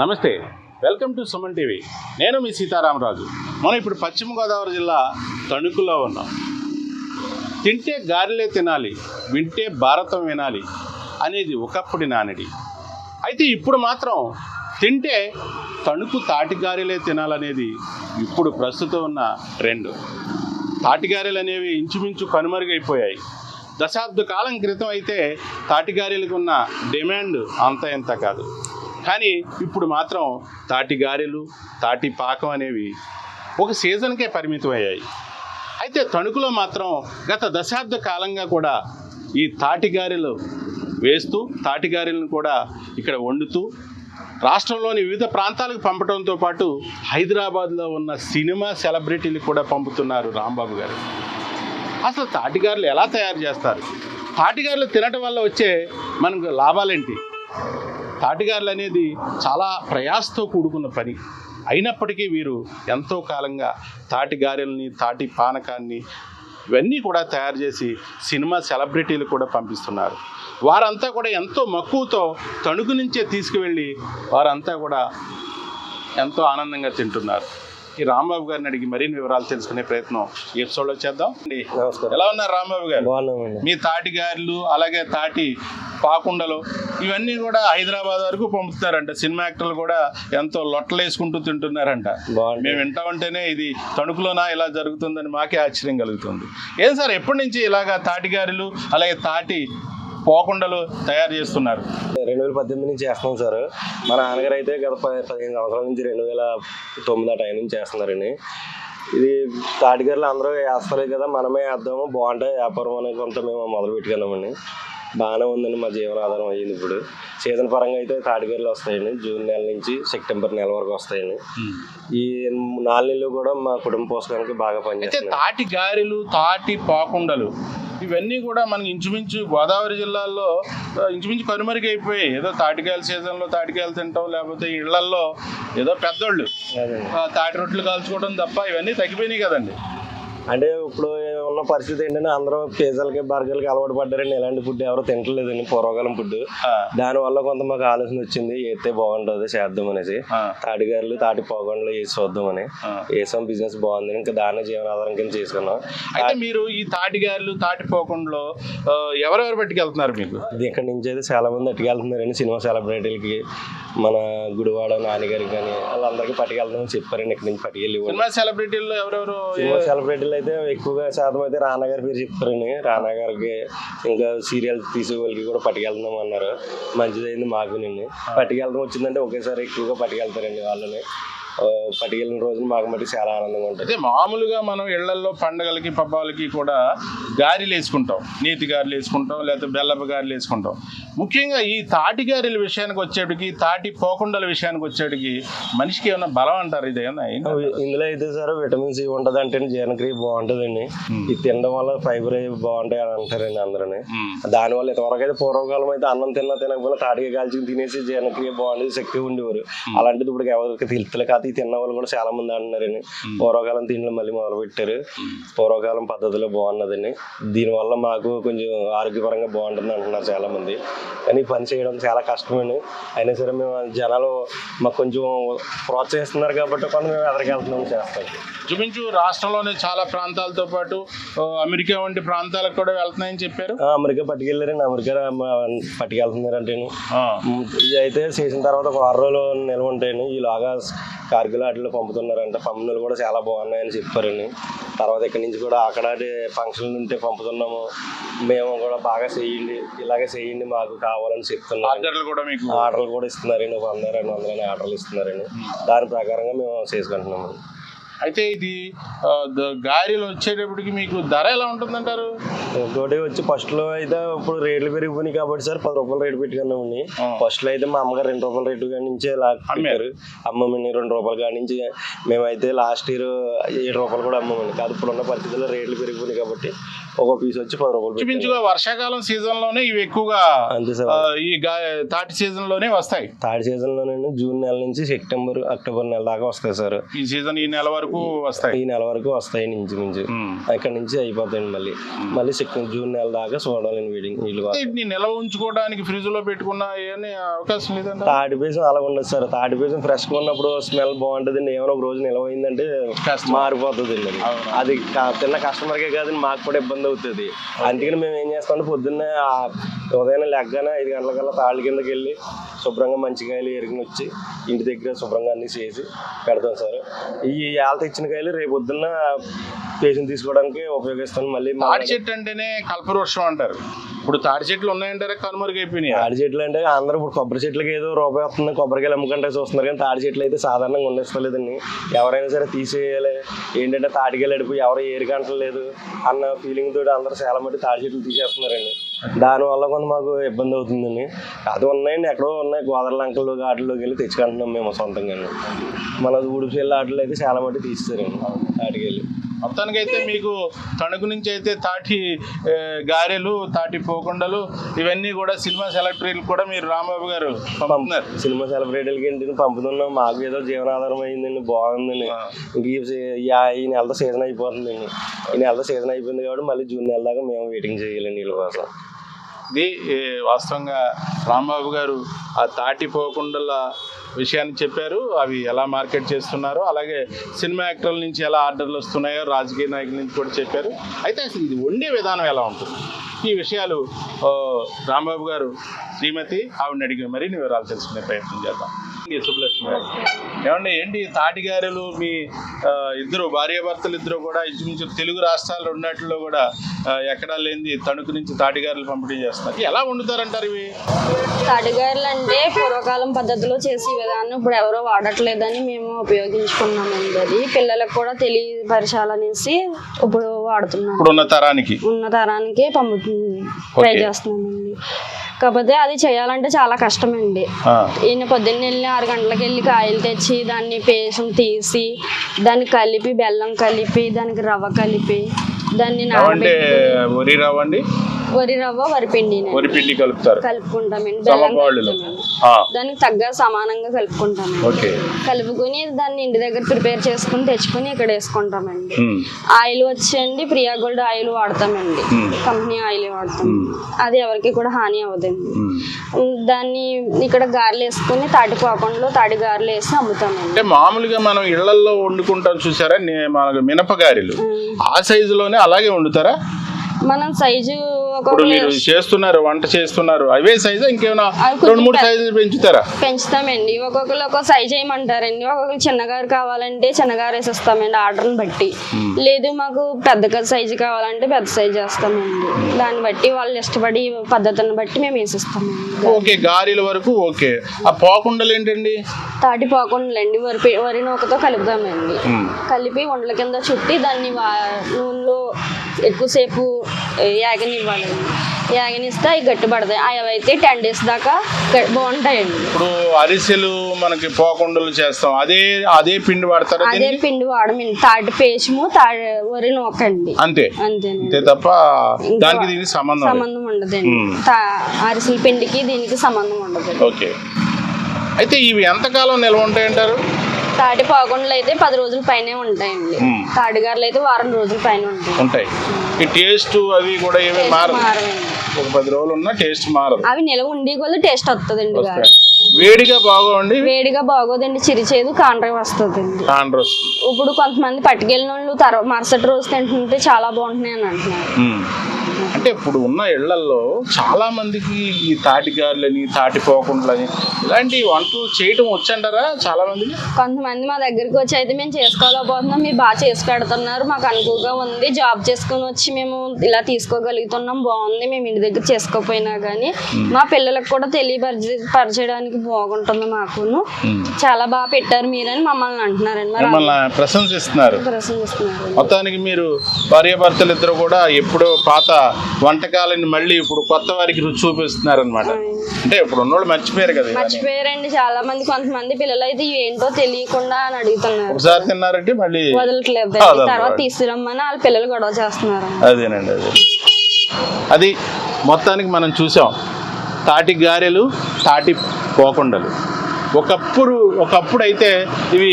నమస్తే. Welcome to Suman TV. నేను మీ సీతారామరాజు. మనం ఇప్పుడు పశ్చిమ గోదావరి జిల్లా తణుకులో ఉన్నాం. తింటే గారెలే తినాలి వింటే భారతం వినాలి అనేది ఒకప్పుడు నానడి. అయితే ఇప్పుడు మాత్రం తింటే తణుకు తాటిగారెలే తినాలనేది ఇప్పుడు ప్రస్తుతం ఉన్న ట్రెండ్. తాటిగారెలు అనేవి ఇంచుమించు కనుమరుగైపోయాయి. దశాబ్ద కాలం క్రితం అయితే తాటిగారెలకు ఉన్న డిమాండ్ అంత ఎంత కాదు. కానీ ఇప్పుడు మాత్రం తాటిగారెలు తాటి పాకం అనేవి ఒక సీజన్కే పరిమితం అయ్యాయి అయితే తణుకులో మాత్రం గత దశాబ్ద కాలంగా కూడా ఈ తాటిగారెలు వేస్తూ తాటిగారెలను కూడా ఇక్కడ వండుతూ రాష్ట్రంలోని వివిధ ప్రాంతాలకు పంపడంతో పాటు హైదరాబాద్లో ఉన్న సినిమా సెలబ్రిటీలు కూడా పంపుతున్నారు రాంబాబు గారు. అసలు తాటిగారులు ఎలా తయారు చేస్తారు? తాటిగారులు తినటం వల్ల వచ్చే మనకు లాభాలేంటి? తాటిగారులు అనేది చాలా ప్రయాసతో కూడుకున్న పని. అయినప్పటికీ వీరు ఎంతో కాలంగా తాటి గారెల్ని తాటి పానకాన్ని ఇవన్నీ కూడా తయారు చేసి సినిమా సెలబ్రిటీలు కూడా పంపిస్తున్నారు. వారంతా కూడా ఎంతో మక్కువతో తణుకు నుంచే తీసుకువెళ్ళి వారంతా కూడా ఎంతో ఆనందంగా తింటున్నారు. ఈ రాంబాబు గారిని అడిగి మరిన్ని వివరాలు తెలుసుకునే ప్రయత్నం ఎపిసోడ్లో చేద్దాం. ఎలా ఉన్నారు రాంబాబు గారు? మీ తాటి గారెలు అలాగే తాటి పాకుండలు ఇవన్నీ కూడా హైదరాబాద్ వరకు పంపుతారంట. సినిమా యాక్టర్లు కూడా ఎంతో లొట్టలు వేసుకుంటూ తింటున్నారంట మేము వింటా ఉంటేనే ఇది తణుకులోనా ఇలా జరుగుతుందని మాకే ఆశ్చర్యం కలుగుతుంది. ఏం సార్ ఎప్పటి నుంచి ఇలాగా తాటి గారెలు అలాగే తాటి పోకుండలు తయారు చేస్తున్నారు. రెండు వేల పద్దెనిమిది నుంచి చేస్తున్నాం సార్. మా నాన్నగారు అయితే గత పదిహేను సంవత్సరాల నుంచి రెండు వేల తొమ్మిది ఆ టైం నుంచి చేస్తున్నారండి. ఇది తాటిగారులు అందరూ వేస్తలేదు కదా మనమే వేద్దాము బాగుంటాయి వ్యాపారం అనేది కొంత మేము మొదలు పెట్టుకున్నామండి. బాగానే ఉందండి మా జీవనాధారం అయ్యింది ఇప్పుడు. సీజన్ పరంగా అయితే తాటిగారులు వస్తాయండి జూన్ నెల నుంచి సెప్టెంబర్ నెల వరకు వస్తాయండి. ఈ నాలుగు నెలలు కూడా మా కుటుంబ పోషకానికి బాగా అయితే పనిచేస్తున్నాయి. తాటి గారెలు తాటి పాకుండలు ఇవన్నీ కూడా మనకి ఇంచుమించు గోదావరి జిల్లాలో ఆ, ఇంచుమించు కనుమరుగైపోయాయి ఏదో తాటికాయల సీజన్లో తాటికాయలు తింటాం లేకపోతే ఇళ్ళల్లో ఏదో పెద్దోళ్ళు తాటి రొట్టెలు కాల్చుకోవడం తప్ప ఇవన్నీ తగ్గిపోయినాయి కదండి. అంటే ఇప్పుడు ఉన్న పరిస్థితి ఏంటంటే అందరూ పిజ్జాలకి బర్గర్లకి అలవాటు పడ్డారండి. ఎలాంటి ఫుడ్ ఎవరు తింటలేదండి పూర్వకాలం ఫుడ్ ఆ, దానివల్ల కొంత మాకు ఆలోచన వచ్చింది ఏతే బాగుంటుంది చేద్దాం అనేసి. తాటిగారులు తాటి పోగండ్లు వేసి చూద్దామని. వేసాం బిజినెస్ బాగుంది ఇంకా దాన్ని జీవనాధారం కింద చేసుకున్నాం. అయితే మీరు ఈ తాటి గారెలు తాటి పోకుండా ఎవరెవరు పట్టుకెళ్తున్నారు మీకు? ఇది ఇక్కడ నుంచి అయితే చాలా మంది అట్టుకెళ్తున్నారండి సినిమా సెలబ్రిటీలకి. మన గుడివాడ నాన్నగారికి కానీ వాళ్ళందరికీ పట్టుకెళ్తామని చెప్పారండి ఇక్కడ నుంచి పట్టుకెళ్ళి. సినిమా సెలబ్రిటీల్లో ఎవరెవరు సినిమా సెలబ్రిటీలు అయితే ఎక్కువగా శాతం అయితే రానా గారి పేరు చెప్తారండి. రానా గారికి ఇంకా సీరియల్ తీసే వాళ్ళకి కూడా పట్టుకెళ్తున్నాం అన్నారు. మంచిదైంది మాకునండి పట్టుకెళ్తాం వచ్చిందంటే ఒకేసారి ఎక్కువగా పట్టుకెళ్తారండి వాళ్ళని. పట్టుకెళ్ళిన రోజున మాకు మట్టి చాలా ఆనందంగా ఉంటుంది. అయితే మామూలుగా మనం ఇళ్ళలో పండగలకి పబ్బాలకి కూడా గారెలు వేసుకుంటాం. నీతి గారెలు వేసుకుంటాం లేకపోతే బెల్లపు గారెలు వేసుకుంటాం. ముఖ్యంగా ఈ తాటి గారెల విషయానికి వచ్చేటికి తాటి పోకుండల విషయానికి వచ్చేటికి మనిషికి ఏమైనా బలం అంటారు? ఇది ఏమన్నా? ఇందులో అయితే సార్ విటమిన్ సి ఉంటుంది అంటే జీర్ణక్రియ బాగుంటుందండి. ఇది తినడం వల్ల ఫైబర్ బాగుంటాయి అని అంటారండి అందరూ మ్మ్. దానివల్ల ఇంతవరకు అయితే పూర్వకాలం అయితే అన్నం తిన్నా తినకపోయినా తాటిగా కాల్చుకుని తినేసి జీర్ణక్రియ బాగుండేది శక్తి ఉండేవారు. అలాంటిది ఇప్పుడు ఎవరికి తెలుస్తలే కాదు. ఈ తిన్న వాళ్ళు కూడా చాలా మంది అంటున్నారండి పూర్వకాలం తిండ్లు మళ్ళీ మొదలు పెట్టారు పూర్వకాలం పద్ధతిలో బాగున్నదండి దీనివల్ల మాకు కొంచెం ఆరోగ్యపరంగా బాగుంటుంది అంటున్నారు చాలా మంది కానీ ఈ పని చేయడం చాలా కష్టమండి అయినా సరే మేము జనాలు మాకు కొంచెం ప్రోత్సహిస్తున్నారు కాబట్టి కొంత మేము ఎదరికి వెళ్తున్నాం చేస్తాం. ఇంచుమించు రాష్ట్రంలోనే చాలా ప్రాంతాలతో పాటు అమెరికా వంటి ప్రాంతాలకు కూడా వెళ్తున్నాయని చెప్పారు. అమెరికా పట్టుకెళ్ళారండి. అమెరికా పట్టుకెళ్తున్నారంటే ఇది అయితే చేసిన తర్వాత ఒక ఆరు రోజులు నిల్వ ఉంటాయండి ఈలాగా కార్గిల్ వాటిలో పంపుతున్నారంట. పంపిణీలు కూడా చాలా బాగున్నాయని చెప్పారండి. తర్వాత ఇక్కడి నుంచి కూడా అక్కడ ఫంక్షన్లు ఉంటే పంపుతున్నాము. మేము కూడా బాగా చేయండి ఇలాగే చేయండి మాకు కావాలని చెప్తున్నాం. ఆర్డర్లు కూడా మీకు ఆర్డర్లు కూడా ఇస్తున్నారండి. ఒక వంద రెండు వందలని ఆర్డర్లు ఇస్తున్నారండి. దాని ప్రకారంగా మేము చేసుకుంటున్నాము. అయితే ఇది గారెలు వచ్చేటప్పటికి మీకు ధర ఎలా ఉంటుందంటారు? ఇంకోటి వచ్చి ఫస్ట్లో అయితే ఇప్పుడు రేట్లు పెరిగిపోయినాయి కాబట్టి సార్ పది రూపాయలు రేటు పెట్టుకున్నామండి. ఫస్ట్లో అయితే మా అమ్మగారు రెండు రూపాయల రేటు కాడి నుంచే పెట్టారు. అమ్మమ్మని రెండు రూపాయల కాడి నుంచి మేమైతే లాస్ట్ ఇయర్ ఏడు రూపాయలు కూడా అమ్మమండి కాదు ఇప్పుడున్న పరిస్థితుల్లో రేట్లు పెరిగిపోయినాయి కాబట్టి ఒక పీస్ వచ్చి పది రూపాయలు పెట్టాను. ఇంచుమించుగా వర్షాకాలం సీజన్లోనే ఇవి ఎక్కువగా అంతే సార్. ఆ, ఈ తాటి సీజన్లోనే వస్తాయి. థర్డ్ సీజన్లోనే జూన్ నెల నుంచి సెప్టెంబర్ అక్టోబర్ నెల దాకా వస్తాయి సార్. ఈ సీజన్ ఈ నెల వరకు వస్తాయి. ఈ నెల వరకు వస్తాయి నుంచి మించు. ఉమ్. అక్కడ నుంచి అయిపోతాయండి మళ్ళీ. మళ్ళీ జూన్ నెల దాకా చూడాలండి వీడింగ్ వీటిని నిల్వ ఉంచుకోవడానికి ఫ్రిడ్జ్లో పెట్టుకున్న అవకాశం లేదంట తాటి బీజం అలా ఉండదు సార్. తాటి బీజం ఫ్రెష్గా ఉన్నప్పుడు స్మెల్ బాగుంటుంది ఏమైనా ఒక రోజు నిల్వ అయిందంటే. మారిపోతుంది. అది. కా- తిన్న కస్టమర్కే కాదు మాకు కూడా ఇబ్బంది అవుతుంది. అందుకని మేము ఏం చేస్తామంటే పొద్దున్నే ఆ ఉదయం లెగ్గానే ఐదు గంటలకల్లా తాళ్ళ కిందకి వెళ్ళి శుభ్రంగా మంచి కాయలు ఎరుగుని వచ్చి ఇంటి దగ్గర శుభ్రంగా అన్ని చేసి పెడతాం సార్. ఈ ఏళ్ళ తెచ్చిన కాయలు రేపు పొద్దున్న పేషెంట్ తీసుకోవడానికి ఉపయోగిస్తాను మళ్ళీ చెట్టు అంటేనే కల్పవృక్షం అంటారు. ఇప్పుడు తాటి చెట్లు ఉన్నాయంటారా? కనుమరుగైపోయినాయి తాడి చెట్లు అంటే అందరూ ఇప్పుడు కొబ్బరి చెట్లకి ఏదో రూపాయి వస్తుంది కొబ్బరికాయలు అమ్ముకుంటే చూస్తున్నారు కానీ తాడి చెట్లు అయితే సాధారణంగా ఉండేస్తలేదండి. ఎవరైనా సరే తీసేయాలి. ఏంటంటే తాటికాయలు అడిపోయి ఎవరు ఏరికంటలేదు అన్న ఫీలింగ్ తోటి అందరూ చాలా మట్టి తాడి చెట్లు తీసేస్తున్నారండి. దానివల్ల కొంత మాకు ఇబ్బంది అవుతుందండి. అది ఉన్నాయండి ఎక్కడో ఉన్నాయి. గోదావరి లంకల్లో వాటిలోకి వెళ్ళి తెచ్చుకుంటున్నాం మేము సొంతంగా మన ఉడుపు వెళ్ళి వాటిలో అయితే చాలా మట్టి తీస్తారండి తాటికాయలు మొత్తానికైతే మీకు తణుకు నుంచి అయితే తాటి గారెలు తాటి పోకుండలు ఇవన్నీ కూడా సినిమా సెలక్టరీలు కూడా మీరు రాంబాబు గారు పంపుతున్నారు. సినిమా సెలబ్రిటీలకి ఏంటి పంపుతున్నాం మాకు ఏదో జీవనాధారం అయిందండి బాగుందండి. ఇంక ఈ నెలతో సీజన్ అయిపోతుందండి. ఈ నెలతో సీజన్ అయిపోయింది కాబట్టి మళ్ళీ జూన్ నెల దాకా మేము వెయిటింగ్ చేయాలండి వీళ్ళ కోసం. ఇది వాస్తవంగా రాంబాబు గారు ఆ తాటి పోకుండల విషయాన్ని చెప్పారు. అవి ఎలా మార్కెట్ చేస్తున్నారో అలాగే సినిమా యాక్టర్ల నుంచి ఎలా ఆర్డర్లు వస్తున్నాయో రాజకీయ నాయకుల నుంచి కూడా చెప్పారు. అయితే అసలు ఇది వండే విధానం ఎలా ఉంటుంది? ఈ విషయాలు రాంబాబు గారు శ్రీమతి ఆవిడని అడిగి మరిన్ని వివరాలు తెలుసుకునే ప్రయత్నం చేద్దాం. ఏమండి ఏంటి తాటి గారెలు మీ ఇద్దరు భార్యాభర్తలు ఇద్దరు కూడా ఇంచుమించు తెలుగు రాష్ట్రాలు రెండాటిలో కూడా ఎక్కడా లేనిది తణుకు నుంచి తాటిగారెలు పంపిణీ చేస్తున్నారు. ఎలా వండుతారంటారు ఇవి? తాటిగారులు అంటే పూర్వకాలం పద్ధతిలో చేసే విధానం ఇప్పుడు ఎవరో వాడట్లేదని మేము ఉపయోగించుకున్నామండి అది. పిల్లలకు కూడా తెలియపరచాలనేసి ఇప్పుడు వాడుతున్నాం. ఇప్పుడున్న తరానికి. ఉన్న తరానికే పంపుతుంది ట్రై చేస్తున్నామండి. కాకపోతే అది చేయాలంటే చాలా కష్టమండి. ఈయన పొద్దున్న వెళ్ళి ఆరు గంటలకు వెళ్ళి కాయలు తెచ్చి దాన్ని పేసం తీసి దాన్ని కలిపి బెల్లం కలిపి దానికి రవ్వ కలిపి దాన్ని నానబెట్టి వరి రవ్వ వరి వరిపిండి వరి పిండి కలుపుతారు. కలుపుకుంటామండి సమపాళ్ళులో దానికి తగ్గ సమానంగా కలుపుకుంటామండి ఓకే. కలుపుకొని దాన్ని ఇంటి దగ్గర ప్రిపేర్ చేసుకుని తెచ్చుకొని ఇక్కడ వేసుకుంటామండి. ఆయిల్ వచ్చండి ప్రియా గోల్డ్ ఆయిల్ వాడతామండి. కంపెనీ ఆయిల్ వాడతాం. అది ఎవరికి కూడా హాని అవ్వదండి. దాన్ని ఇక్కడ గారెలు వేసుకొని తాటి పాకంలో తాటి గారెలు వేసి అమ్ముతామండి. అంటే మామూలుగా మనం ఇళ్ళల్లో వండుకుంటాం చూసారా? మనకు మినపగారెలు ఉమ్. ఆ సైజులోనే అలాగే వండుతారా? మనం సైజు ఇప్పుడు మీరు చేస్తున్నారు వంట చేస్తున్నారు అవే సైజు ఇంకేమైనా రెండు మూడు సైజులు పెంచుతారా? పెంచుతామండి. ఒక్కొక్కరు ఒక సైజ్ వేయమంటారండి ఒక్కొక్కరు చిన్నగారు కావాలంటే చిన్నగారు వేసేస్తామండి ఆర్డర్ని బట్టి. లేదు మాకు పెద్ద సైజు కావాలంటే పెద్ద సైజు వేస్తామండి దాన్ని బట్టి వాళ్ళు ఇష్టపడి పద్ధతిని బట్టి మేము వేసిస్తామండి. ఓకే గారెల వరకు ఓకే. ఆ పోకుండలు ఏంటండి? తాటి పోకుండాలండి. వరి వరి నూకతో కలుపుతామండి. కలిపి వండల కింద చుట్టి దాన్ని నూనెలో ఎక్కువసేపు యాగనివ్వాలండి యాగనిస్తే అవి గట్టిపడతాయి. అవి అయితే టెన్ డేస్ దాకా బాగుంటాయండి. ఇప్పుడు అరిసెలు మనకి పోకుండలు చేస్తాం. అదే అదే పిండి వాడతారా అదే పిండి వాడమండి తాటి పేషము తాటి వరి నూకండి. అంతే. అంతే తప్ప దానికి దీనికి సంబంధం. సంబంధం ఉండదండి. అరిసెల పిండికి దీనికి సంబంధం ఉండదండి ఓకే. అయితే ఇవి ఎంతకాలం నిల్వ ఉంటాయంటారు? తాటి పాకుండలు అయితే పది రోజుల పైనే ఉంటాయండి. తాటిగారులు అయితే వారం రోజుల పైన ఉంటాయి. ఉంటాయి. ఈ టేస్ట్ అవి కూడా ఏమీ మారదు? ఒక పది రోజులు ఉన్నా టేస్ట్ మారదు. అవి నిలవ ఉండి కొద్ది టేస్ట్ వస్తుందండి గారు. వేడిగా బాగోండి వేడిగా బాగోదండి చిరిచేదు కాండ్ర వస్తుందండి. కాండ్ర వస్తుంది. ఇప్పుడు కొంతమంది పట్టుకెళ్ళిన వాళ్ళు తర్వాత మరుసటి రోజు తింటుంటే చాలా బాగుంటున్నాయి అని అంటున్నారు. అంటే ఇప్పుడు ఉన్న ఇళ్ళల్లో చాలా మందికి ఈ తాటి గారెలని తాటి పోకుండలని ఇలాంటి వంటలు చేయటం వచ్చంటారా చాలా మందికి కొంతమంది మా దగ్గరికి వచ్చి అయితే మేము చేసుకోలేకపోతున్నాం మీరు బాగా చేసి పెడుతున్నారు మాకు అనుకువగా ఉంది జాబ్ చేసుకుని వచ్చి మేము ఇలా తీసుకోగలుగుతున్నాం బాగుంది మేము ఇంటి దగ్గర చేసుకోకపోయినా కానీ మా పిల్లలకు కూడా తెలియపరిచే పరిచయడానికి బాగుంటుంది మాకును. చాలా బాగా పెట్టారు మీరని మమ్మల్ని అంటున్నారండి. మిమ్మల్ని ప్రశంసిస్తున్నారు. మొత్తానికి మీరు భార్యాభర్తలు ఇద్దరు కూడా ఎప్పుడో పాత వంటకాలని మళ్ళీ ఇప్పుడు కొత్త వారికి రుచి చూపిస్తున్నారు అనమాట అంటే ఇప్పుడు ఉన్నోళ్ళు మర్చిపోయారు కదా. మర్చిపోయారండి. చాలా మంది కొంతమంది పిల్లలు అయితే ఏంటో తెలియకుండా అని అడుగుతున్నారు. ఒకసారి తిన్నారంటే మళ్ళీ వదలట్లేదు. తర్వాత తీసుకురమ్మని వాళ్ళ పిల్లలు గొడవ చేస్తున్నారు. అదేనండి అదే. అది మొత్తానికి మనం చూసాం. తాటి గారెలు తాటి పోకుండలు ఒకప్పుడు ఒకప్పుడు అయితే ఇవి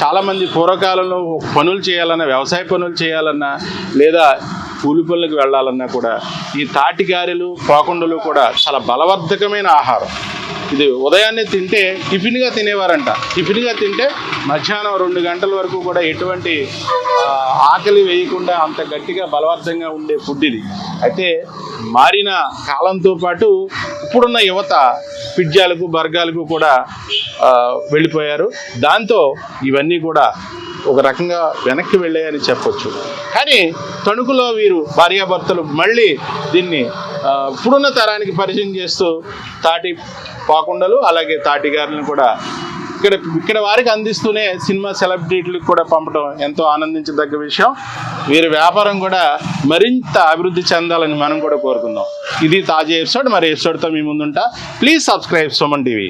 చాలామంది పూర్వకాలంలో పనులు చేయాలన్నా వ్యవసాయ పనులు చేయాలన్నా లేదా కూలి పనులకు వెళ్ళాలన్నా కూడా ఈ తాటి గారెలు పోకుండలు కూడా చాలా బలవర్ధకమైన ఆహారం. ఇది ఉదయాన్నే తింటే టిఫిన్గా తినేవారంట. టిఫిన్గా తింటే మధ్యాహ్నం రెండు గంటల వరకు కూడా ఎటువంటి ఆకలి వేయకుండా అంత గట్టిగా బలవర్ధంగా ఉండే ఫుడ్ ఇది. అయితే మారిన కాలంతో పాటు ఇప్పుడున్న యువత పిజ్జాలకు బర్గాలకు కూడా వెళ్ళిపోయారు. దాంతో ఇవన్నీ కూడా ఒక రకంగా వెనక్కి వెళ్ళాయని చెప్పొచ్చు. కానీ తణుకులో వీరు భార్యాభర్తలు మళ్ళీ దీన్ని ఇప్పుడున్న తరానికి పరిచయం చేస్తూ తాటి పాకుండలు అలాగే తాటి కూడా ఇక్కడ ఇక్కడ వారికి అందిస్తూనే సినిమా సెలబ్రిటీలకు కూడా పంపడం ఎంతో ఆనందించదగ్గ విషయం. వీరి వ్యాపారం కూడా మరింత అభివృద్ధి చెందాలని మనం కూడా కోరుకుందాం. ఇది తాజా ఎపిసోడ్. మరి ఎపిసోడ్తో మీ ముందుంటా. Please subscribe Suman TV.